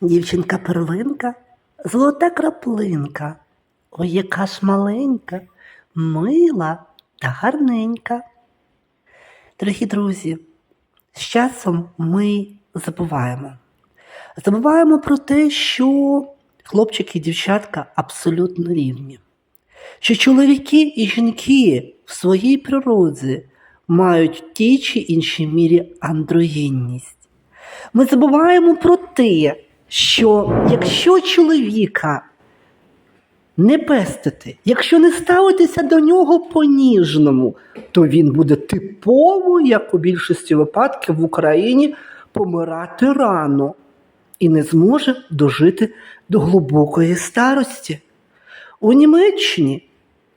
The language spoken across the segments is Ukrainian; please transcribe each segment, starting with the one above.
Дівчинка перлинка, золота краплинка. Ой, яка ж маленька, мила та гарненька. Дорогі друзі, з часом ми забуваємо. Забуваємо про те, що хлопчики і дівчатка абсолютно рівні, що чоловіки і жінки в своїй природі мають в тій чи іншій мірі андрогінність. Ми забуваємо про те, що якщо чоловіка не пестити, якщо не ставитися до нього по-ніжному, то він буде типово, як у більшості випадків в Україні, помирати рано і не зможе дожити до глибокої старості. У Німеччині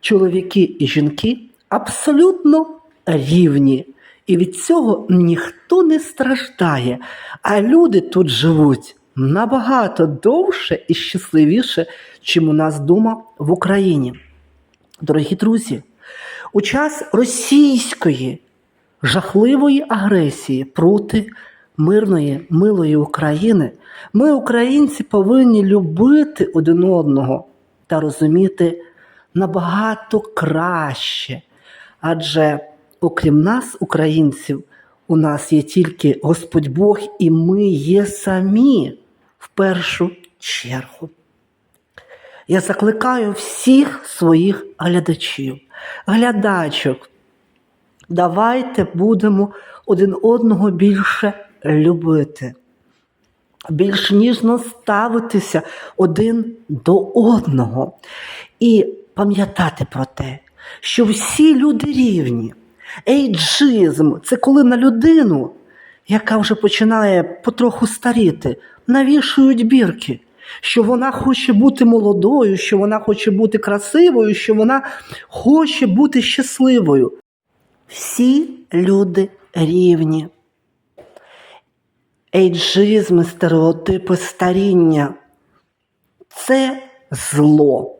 чоловіки і жінки абсолютно рівні. І від цього ніхто не страждає, а люди тут живуть набагато довше і щасливіше, чим у нас вдома в Україні. Дорогі друзі, у час російської жахливої агресії проти мирної, милої України ми, українці, повинні любити один одного та розуміти набагато краще. Адже окрім нас, українців, у нас є тільки Господь Бог, і ми є самі першу чергу. Я закликаю всіх своїх глядачів, глядачок. Давайте будемо один одного більше любити, більш ніжно ставитися один до одного і пам'ятати про те, що всі люди рівні. Ейджизм це коли на людину, яка вже починає потроху старіти, навішують бірки, що вона хоче бути молодою, що вона хоче бути красивою, що вона хоче бути щасливою. Всі люди рівні. Ейджизм, стереотипи старіння це зло.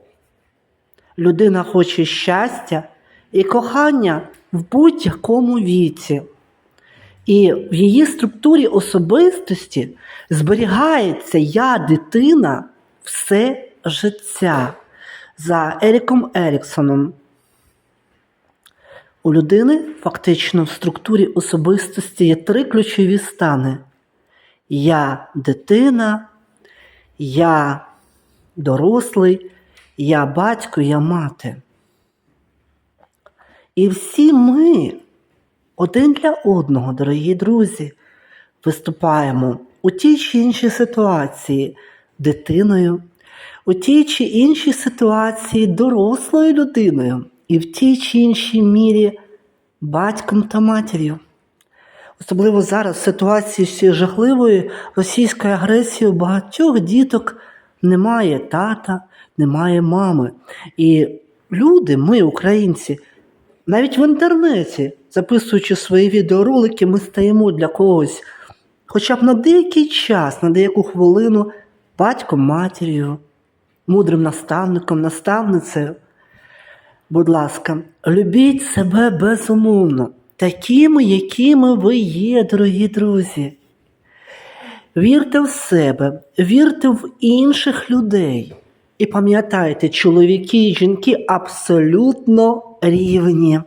Людина хоче щастя і кохання в будь-якому віці. І в її структурі особистості зберігається я, дитина, все життя за Еріком Еріксоном. У людини фактично в структурі особистості є три ключові стани: я дитина, я дорослий, я батько, я мати. І всі ми один для одного, дорогі друзі, виступаємо у тій чи іншій ситуації дитиною, у тій чи іншій ситуації дорослою людиною, і в тій чи іншій мірі батьком та матір'ю. Особливо зараз в ситуації з цією жахливою російською агресією багатьох діток немає тата, немає мами. І люди, ми, українці, навіть в інтернеті, записуючи свої відеоролики, ми стаємо для когось хоча б на деякий час, на деяку хвилину батьком, матір'ю, мудрим наставником, наставницею. Будь ласка, любіть себе безумовно, такими, якими ви є, дорогі друзі. Вірте в себе, вірте в інших людей. І пам'ятайте, чоловіки і жінки абсолютно рівні.